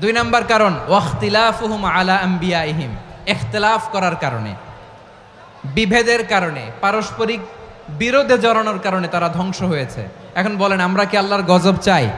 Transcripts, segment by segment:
দুই নাম্বার কারণ, ওয়াখতিলাফুহুম আলা আম্বিয়াইহিম, এখতলাফ করার কারণে, বিভেদের কারণে, পারস্পরিক বিরোধে জড়ানোর কারণে তারা ধ্বংস হয়েছে। এখন বলেন, আমরা কি আল্লাহর গজব চাই?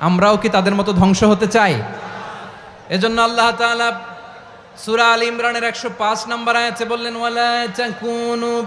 আমরাও কি তাদের মতো ধ্বংস হতে চাই? এজন্য আল্লাহ তালা সুরা আল ইমরানের 105 নম্বর আছে বললেন, ওয়ালা তাকুনু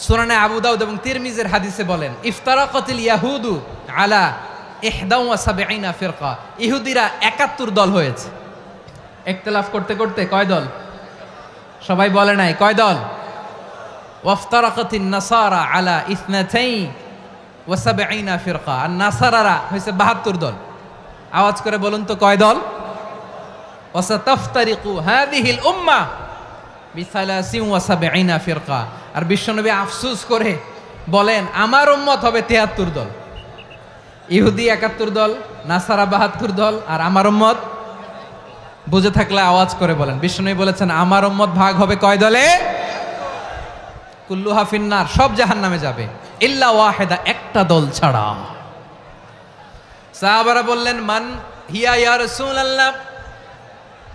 সুনানে আবু দাউদ এবং তিরমিজের হাদিসে বলেন, ইফতারাকাতিল ইয়াহুদু আলা ইহদাউ ওয়া সাবঈনা ফিরকা। ইহুদিরা 71 দল হয়েছে। ইখতিলাফ করতে করতে কয় দল? সবাই বলে নাই, কয় দল? ওয়াফতারাকাতিন নাসারা আলা ইসনাতাই ওয়া সাবঈনা ফিরকা। আর নাসারারা হয়েছে 72 দল। আওয়াজ করে বলুন তো কয় দল? ওয়াসাতাফতারিকু হাদিহিল উম্মাহ বিসালাসিন ওয়া সাবঈনা ফিরকা। আর বিশ্বনবী আফসুস করে বলেন, আমার উম্মত হবে 73 দল। ইহুদি 71 দল, নাসারা 72 দল, আর আমার উম্মত বুঝে থাকলে আওয়াজ করে বলেন। বিশ্বনবী বলেছেন, আমার উম্মত ভাগ হবে কয় দলে? কুল্লু হাফিন্নার সব জাহান নামে যাবে। ইল্লা ওয়াহেদা একটা দল ছাড়া। সাহাবারা বললেন, মান হিয়া ইয়া রাসূলুল্লাহ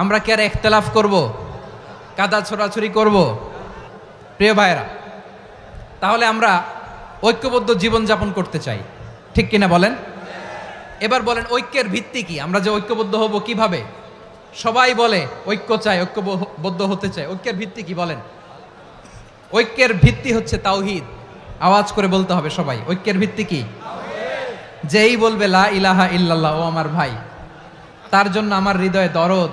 আমরা কি আর একতলাফ করব? কাদা ছোড়াছুরি করব? প্রিয় ভাইয়েরা, তাহলে আমরা ঐক্যবদ্ধ জীবনযাপন করতে চাই। ঠিক কিনা বলেন? এবার বলেন, ঐক্যের ভিত্তি কি? আমরা যে ঐক্যবদ্ধ হব কীভাবে? সবাই বলে, ঐক্য চাই, ঐক্যবদ্ধ হতে চাই। ঐক্যের ভিত্তি কি বলেন? ঐক্যের ভিত্তি হচ্ছে তাওহিদ। আওয়াজ করে বলতে হবে সবাই, ঐক্যের ভিত্তি কি? যেই বলবে, লা ইলাহা ইল্লাল্লাহ, ও আমার ভাই। তার জন্য আমার হৃদয়ে দরদ